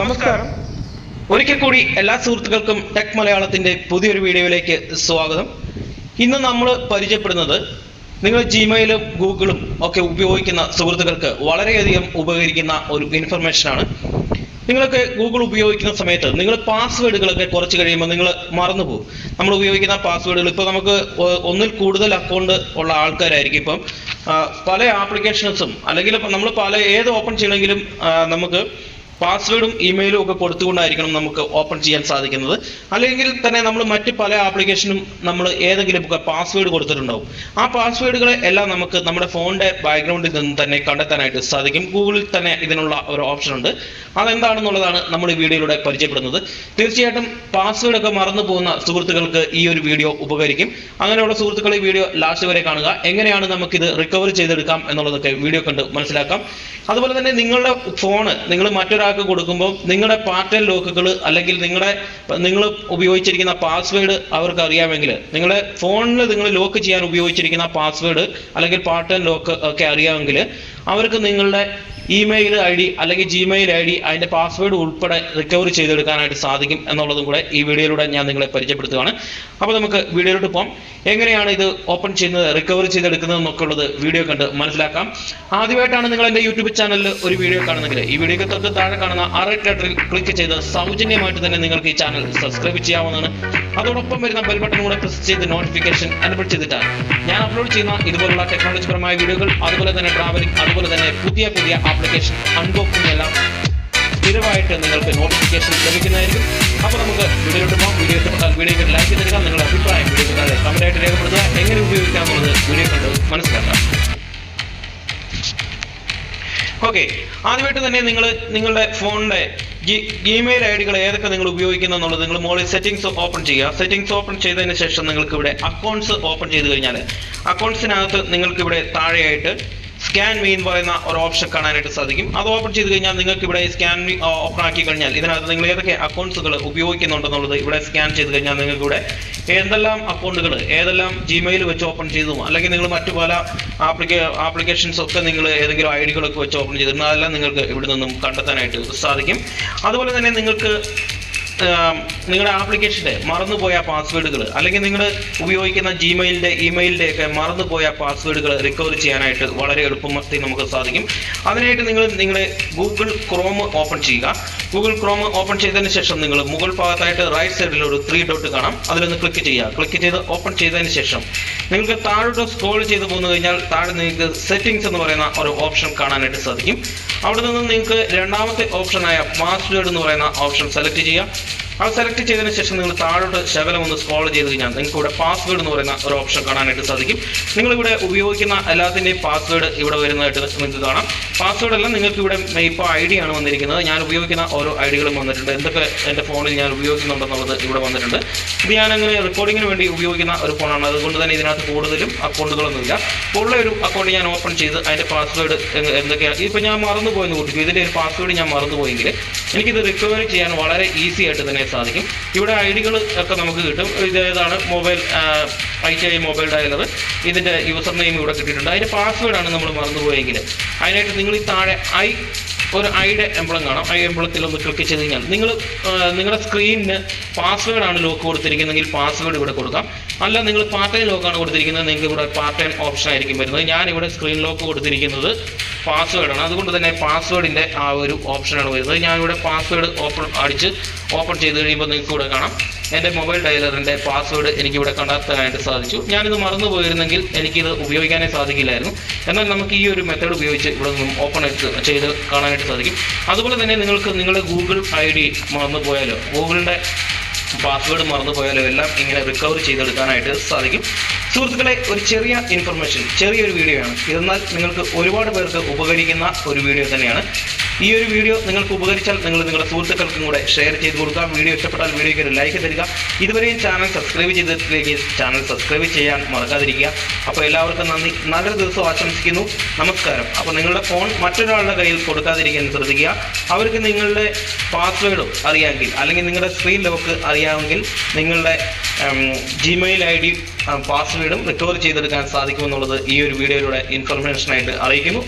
നമസ്കാരം. ഒരിക്കൽ കൂടി എല്ലാ സുഹൃത്തുക്കൾക്കും ടെക് മലയാളത്തിന്റെ പുതിയൊരു വീഡിയോയിലേക്ക് സ്വാഗതം. ഇന്ന് നമ്മൾ പരിചയപ്പെടുന്നത് നിങ്ങൾ ജിമെയിലും ഗൂഗിളും ഒക്കെ ഉപയോഗിക്കുന്ന സുഹൃത്തുക്കൾക്ക് വളരെയധികം ഉപകരിക്കുന്ന ഒരു ഇൻഫർമേഷനാണ് നിങ്ങളൊക്കെ ഗൂഗിൾ ഉപയോഗിക്കുന്ന സമയത്ത് നിങ്ങൾ പാസ്വേഡുകളൊക്കെ കുറച്ച് കഴിയുമ്പോൾ നിങ്ങൾ മറന്നുപോകും. നമ്മൾ ഉപയോഗിക്കുന്ന പാസ്വേഡുകൾ ഇപ്പോൾ നമുക്ക് ഒന്നിൽ കൂടുതൽ അക്കൗണ്ട് ഉള്ള ആൾക്കാരായിരിക്കും ഇപ്പം. പല ആപ്ലിക്കേഷൻസും അല്ലെങ്കിൽ നമ്മൾ പല ഏത് ഓപ്പൺ ചെയ്യണമെങ്കിലും നമുക്ക് പാസ്വേഡും ഇമെയിലും ഒക്കെ കൊടുത്തുകൊണ്ടായിരിക്കണം നമുക്ക് ഓപ്പൺ ചെയ്യാൻ സാധിക്കുന്നത്. അല്ലെങ്കിൽ തന്നെ നമ്മൾ മറ്റ് പല ആപ്ലിക്കേഷനും നമ്മൾ ഏതെങ്കിലും ഒക്കെ പാസ്വേഡ് കൊടുത്തിട്ടുണ്ടാവും. ആ പാസ്വേഡുകളെ എല്ലാം നമുക്ക് നമ്മുടെ ഫോണിന്റെ ബാക്ക്ഗ്രൗണ്ടിൽ നിന്ന് തന്നെ കണ്ടെത്താനായിട്ട് സാധിക്കും. ഗൂഗിളിൽ തന്നെ ഇതിനുള്ള ഒരു ഓപ്ഷൻ ഉണ്ട്. അതെന്താണെന്നുള്ളതാണ് നമ്മൾ ഈ വീഡിയോയിലൂടെ പരിചയപ്പെടുന്നത്. തീർച്ചയായിട്ടും പാസ്വേഡ് ഒക്കെ മറന്നു പോകുന്ന സുഹൃത്തുക്കൾക്ക് ഈ ഒരു വീഡിയോ ഉപകരിക്കും. അങ്ങനെയുള്ള സുഹൃത്തുക്കൾ ഈ വീഡിയോ ലാസ്റ്റ് വരെ കാണുക. എങ്ങനെയാണ് നമുക്കിത് റിക്കവർ ചെയ്തെടുക്കാം എന്നുള്ളതൊക്കെ വീഡിയോ കണ്ട് മനസ്സിലാക്കാം. അതുപോലെ തന്നെ നിങ്ങളുടെ ഫോണ് നിങ്ങൾ മറ്റൊരാൾക്ക് കൊടുക്കുമ്പോൾ നിങ്ങളുടെ പാറ്റേൺ ലോക്കുകൾ അല്ലെങ്കിൽ നിങ്ങളുടെ നിങ്ങൾ ഉപയോഗിച്ചിരിക്കുന്ന പാസ്വേഡ് അവർക്ക് അറിയാമെങ്കിൽ നിങ്ങളുടെ ഫോണിൽ നിങ്ങൾ ലോക്ക് ചെയ്യാൻ ഉപയോഗിച്ചിരിക്കുന്ന പാസ്വേഡ് അല്ലെങ്കിൽ പാറ്റേൺ ലോക്ക് ഒക്കെ അറിയാമെങ്കിൽ അവർക്ക് നിങ്ങളുടെ ഇമെയിൽ ഐ ഡി അല്ലെങ്കിൽ ജിമെയിൽ ഐ ഡി അതിന്റെ പാസ്വേഡ് ഉൾപ്പെടെ റിക്കവർ ചെയ്തെടുക്കാനായിട്ട് സാധിക്കും എന്നുള്ളതും കൂടെ ഈ വീഡിയോയിലൂടെ ഞാൻ നിങ്ങളെ പരിചയപ്പെടുത്തുകയാണ്. അപ്പോൾ നമുക്ക് വീഡിയോയിലോട്ട് പോകാം എങ്ങനെയാണ് ഇത് ഓപ്പൺ ചെയ്യുന്നത് റിക്കവർ ചെയ്തെടുക്കുന്നത് എന്നൊക്കെ ഉള്ളത് വീഡിയോ കണ്ട് മനസ്സിലാക്കാം. ആദ്യമായിട്ടാണ് നിങ്ങൾ എന്റെ യൂട്യൂബ് ചാനലിൽ ഒരു വീഡിയോ കാണുന്നെങ്കിൽ ഈ വീഡിയോക്ക് തൊട്ട് താഴെ കാണുന്ന റെഡ് ലെറ്ററിൽ ക്ലിക്ക് ചെയ്ത് സൗജന്യമായിട്ട് തന്നെ നിങ്ങൾക്ക് ഈ ചാനൽ സബ്സ്ക്രൈബ് ചെയ്യാവുന്നതാണ്. അതോടൊപ്പം വരുന്ന ബെൽ ബട്ടൺ കൂടെ പ്രസ് ചെയ്ത് നോട്ടിഫിക്കേഷൻ എനബിൾ ചെയ്തിട്ടാണ് ഞാൻ അപ്ലോഡ് ചെയ്യുന്ന ഇതുപോലുള്ള ടെക്നോളജിപരമായ വീഡിയോകൾ അതുപോലെ തന്നെ ട്രാവലിംഗ് അതുപോലെ തന്നെ പുതിയ പുതിയ ആപ്ലിക്കേഷൻ അൺബോക്സിംഗ് സ്ഥിരമായിട്ട് നിങ്ങൾക്ക് നോട്ടിഫിക്കേഷൻ ലഭിക്കുന്നതായിരിക്കും. അപ്പോൾ നമുക്ക് വീഡിയോയിലോട്ട് പോകാം. വീഡിയോ ഇഷ്ടപ്പെട്ടാൽ വീഡിയോക്ക് ലൈക്ക് തരിക നിങ്ങളുടെ അഭിപ്രായം വീഡിയോ താഴെ കമന്റായിട്ട് രേഖപ്പെടുത്തുക. എങ്ങനെ ഉപയോഗിക്കാം എന്നുള്ളത് വീഡിയോ കണ്ട് മനസ്സിലാക്കാം. ഓക്കെ ആദ്യമായിട്ട് തന്നെ നിങ്ങൾ നിങ്ങളുടെ ഫോണിന്റെ ഇമെയിൽ ഐ ഡികൾ ഏതൊക്കെ നിങ്ങൾ ഉപയോഗിക്കുന്നു എന്നുള്ളത് നിങ്ങൾ മുകളിൽ സെറ്റിംഗ്സ് ഓപ്പൺ ചെയ്യുക. സെറ്റിംഗ്സ് ഓപ്പൺ ചെയ്തതിന് ശേഷം നിങ്ങൾക്ക് ഇവിടെ അക്കൗണ്ട്സ് ഓപ്പൺ ചെയ്ത് കഴിഞ്ഞാൽ അക്കൗണ്ട്സിനകത്ത് നിങ്ങൾക്ക് ഇവിടെ താഴെയായിട്ട് സ്കാൻ മീ എന്ന് പറയുന്ന ഒരു ഓപ്ഷൻ കാണാനായിട്ട് സാധിക്കും. അത് ഓപ്പൺ ചെയ്ത് കഴിഞ്ഞാൽ നിങ്ങൾക്ക് ഇവിടെ സ്കാൻ മീ ഓപ്പൺ ആക്കി കഴിഞ്ഞാൽ ഇതിനകത്ത് നിങ്ങൾ ഏതൊക്കെ അക്കൗണ്ട്സുകൾ ഉപയോഗിക്കുന്നുണ്ടെന്നുള്ളത് ഇവിടെ സ്കാൻ ചെയ്ത് കഴിഞ്ഞാൽ നിങ്ങൾക്ക് ഇവിടെ ഏതെല്ലാം അക്കൗണ്ടുകൾ ഏതെല്ലാം ജിമെയിൽ വെച്ച് ഓപ്പൺ ചെയ്തു അല്ലെങ്കിൽ നിങ്ങൾ മറ്റു പല ആപ്ലിക്കേ ആപ്ലിക്കേഷൻസ് ഒക്കെ നിങ്ങൾ ഏതെങ്കിലും ഐ ഡികളൊക്കെ വെച്ച് ഓപ്പൺ ചെയ്തിരുന്നു അതെല്ലാം നിങ്ങൾക്ക് ഇവിടെ നിന്നും കണ്ടെത്താനായിട്ട് സാധിക്കും. അതുപോലെ തന്നെ നിങ്ങൾക്ക് നിങ്ങളുടെ ആപ്ലിക്കേഷന്റെ മറന്നുപോയ പാസ്വേഡുകൾ അല്ലെങ്കിൽ നിങ്ങൾ ഉപയോഗിക്കുന്ന ജിമെയിലിന്റെ ഇമെയിലിന്റെ ഒക്കെ മറന്നുപോയ പാസ്വേഡുകൾ റിക്കവർ ചെയ്യാനായിട്ട് വളരെ എളുപ്പത്തിൽ നമുക്ക് സാധിക്കും. അതിനായിട്ട് നിങ്ങൾ നിങ്ങളുടെ ഗൂഗിൾ ക്രോം ഓപ്പൺ ചെയ്യുക. ഗൂഗിൾ ക്രോം ഓപ്പൺ ചെയ്തതിന് ശേഷം നിങ്ങൾ മുകൾ ഭാഗത്തായിട്ട് റൈറ്റ് സൈഡിൽ ഒരു ത്രീ ഡോട്ട് കാണാം. അതിലൊന്ന് ക്ലിക്ക് ചെയ്യുക. ക്ലിക്ക് ചെയ്ത് ഓപ്പൺ ചെയ്തതിന് ശേഷം നിങ്ങൾക്ക് താഴോട്ട് സ്ക്രോൾ ചെയ്ത് പോന്നു കഴിഞ്ഞാൽ താഴെ നിങ്ങൾക്ക് സെറ്റിംഗ്സ് എന്ന് പറയുന്ന ഒരു ഓപ്ഷൻ കാണാനായിട്ട് സാധിക്കും. അവിടെ നിന്ന് നിങ്ങൾക്ക് രണ്ടാമത്തെ ഓപ്ഷനായ പാസ്വേഡ് എന്ന് പറയുന്ന ഓപ്ഷൻ സെലക്ട് ചെയ്യാം അത് സെലക്ട് ചെയ്തതിന് ശേഷം നിങ്ങൾ താഴോട്ട് ശകലം ഒന്ന് സ്ക്രോൾ ചെയ്ത് കഴിഞ്ഞാൽ നിങ്ങൾക്ക് ഇവിടെ പാസ്വേഡ് എന്ന് പറയുന്ന ഒരു ഓപ്ഷൻ കാണാനായിട്ട് സാധിക്കും. നിങ്ങൾ ഇവിടെ ഉപയോഗിക്കുന്ന എല്ലാത്തിന്റെയും പാസ്വേഡ് ഇവിടെ വരുന്നതായിട്ട് നിങ്ങൾക്ക് കാണാം. പാസ്വേഡ് എല്ലാം നിങ്ങൾക്ക് ഇവിടെ ഇപ്പോൾ ഐ ഡി ആണ് വന്നിരിക്കുന്നത്. ഞാൻ ഉപയോഗിക്കുന്ന ഓരോ ഐ ഡികളും വന്നിട്ടുണ്ട്. എന്തൊക്കെ എന്റെ ഫോണിൽ ഞാൻ ഉപയോഗിക്കുന്നുണ്ടെന്നുള്ളത് ഇവിടെ വന്നിട്ടുണ്ട്. ഇത് ഞാൻ അങ്ങനെ റെക്കോർഡിങ്ങിന് വേണ്ടി ഉപയോഗിക്കുന്ന ഒരു ഫോണാണ് അതുകൊണ്ട് തന്നെ ഇതിനകത്ത് കൂടുതലും അക്കൗണ്ടുകളൊന്നുമില്ല ഉള്ള ഒരു അക്കൗണ്ട് ഞാൻ ഓപ്പൺ ചെയ്ത് അതിന്റെ പാസ്വേഡ് എന്തൊക്കെയാണ് ഇപ്പോൾ ഞാൻ മറന്നു പോയെന്ന് കൂട്ടിക്കും ഇതിന്റെ ഒരു പാസ്വേഡ് ഞാൻ മറന്നു പോയെങ്കിൽ എനിക്കിത് റിക്കവറി ചെയ്യാൻ വളരെ ഈസി ആയിട്ട് തന്നെ സാധിക്കും. ഇവിടെ ഐ ഡികൾ ഒക്കെ നമുക്ക് കിട്ടും. ഇതേതാണ് mobile I T I mobile dialer ഇതിന്റെ യൂസർ നെയിം ഇവിടെ കിട്ടിയിട്ടുണ്ട്. അതിന്റെ പാസ്വേഡാണ് നമ്മൾ മറന്നുപോയെങ്കിൽ. അതിനായിട്ട് നിങ്ങൾ ഈ താഴെ ഐ ഒരു ഐയുടെ എംബ്ലം കാണാം. ഐ എംബ്ലത്തിൽ ഒന്ന് ക്ലിക്ക് ചെയ്ത് കഴിഞ്ഞാൽ നിങ്ങൾ നിങ്ങളുടെ സ്ക്രീനിന് പാസ്വേഡ് ആണ് ലോക്ക് കൊടുത്തിരിക്കുന്നതെങ്കിൽ പാസ്വേഡ് ഇവിടെ കൊടുക്കാം. അല്ല നിങ്ങൾ പാർട്ട് ടൈം ലോക്കാണ് കൊടുത്തിരിക്കുന്നത്. നിങ്ങൾക്ക് ഇവിടെ പാർട്ട് ടൈം ഓപ്ഷൻ ആയിരിക്കും വരുന്നത്. ഞാനിവിടെ സ്ക്രീൻ ലോക്ക് കൊടുത്തിരിക്കുന്നത് പാസ്വേഡാണ് അതുകൊണ്ട് തന്നെ പാസ്വേഡിന്റെ ആ ഒരു ഓപ്ഷനാണ് വരുന്നത്. ഞാനിവിടെ പാസ്വേഡ് ഓപ്പൺ അടിച്ച് ഓപ്പൺ ചെയ്ത് കഴിയുമ്പോൾ നിങ്ങൾക്ക് ഇവിടെ കാണാം. എന്റെ മൊബൈൽ ഡയലറിന്റെ പാസ്വേഡ് എനിക്കിവിടെ കണ്ടെത്താനായിട്ട് സാധിച്ചു. ഞാനിത് മറന്നു പോയിരുന്നെങ്കിൽ എനിക്കിത് ഉപയോഗിക്കാനേ സാധിക്കില്ലായിരുന്നു. എന്നാൽ നമുക്ക് ഈ ഒരു മെത്തേഡ് ഉപയോഗിച്ച് ഇവിടെ നിന്നും ഓപ്പൺ ചെയ്ത് കാണാനായിട്ട് സാധിക്കും. അതുപോലെ തന്നെ നിങ്ങൾക്ക് നിങ്ങളുടെ ഗൂഗിൾ ഐ ഡി മറന്നു പോയാലോ ഗൂഗിളിന്റെ പാസ്വേഡ് മറന്നു പോയാലോ എല്ലാം ഇങ്ങനെ റിക്കവർ ചെയ്തെടുക്കാനായിട്ട് സാധിക്കും. സുഹൃത്തുക്കളെ ഒരു ചെറിയ ഇൻഫർമേഷൻ ചെറിയൊരു വീഡിയോ ആണ്. ഇതെന്നാൽ നിങ്ങൾക്ക് ഒരുപാട് പേർക്ക് ഉപകരിക്കുന്ന ഒരു വീഡിയോ തന്നെയാണ്. ഈ ഒരു വീഡിയോ നിങ്ങൾക്ക് ഉപകരിച്ചാൽ നിങ്ങൾ നിങ്ങളുടെ സുഹൃത്തുക്കൾക്കും കൂടെ ഷെയർ ചെയ്ത് കൊടുക്കുക. വീഡിയോ ഇഷ്ടപ്പെട്ടാൽ വീഡിയോയ്ക്ക് ഒരു ലൈക്ക് തരിക. ഇതുവരെയും ചാനൽ സബ്സ്ക്രൈബ് ചെയ്തിട്ടില്ലെങ്കിൽ ചാനൽ സബ്സ്ക്രൈബ് ചെയ്യാൻ മറക്കാതിരിക്കുക. അപ്പോൾ എല്ലാവർക്കും നന്ദി. നല്ലൊരു ദിവസം ആശംസിക്കുന്നു. നമസ്കാരം. അപ്പോൾ നിങ്ങളുടെ ഫോൺ മറ്റൊരാളുടെ കയ്യിൽ കൊടുക്കാതിരിക്കാൻ ശ്രദ്ധിക്കുക. അവർക്ക് നിങ്ങളുടെ പാസ്വേഡും അറിയാമെങ്കിൽ അല്ലെങ്കിൽ നിങ്ങളുടെ സ്ക്രീൻ ലോക്ക് അറിയാമെങ്കിൽ നിങ്ങളുടെ ജിമെയിൽ ഐ ഡി പാസ്വേഡും റിക്കവർ ചെയ്തെടുക്കാൻ സാധിക്കുമെന്നുള്ളത് ഈ ഒരു വീഡിയോയിലൂടെ ഇൻഫർമേഷനായിട്ട് അറിയിക്കുന്നു.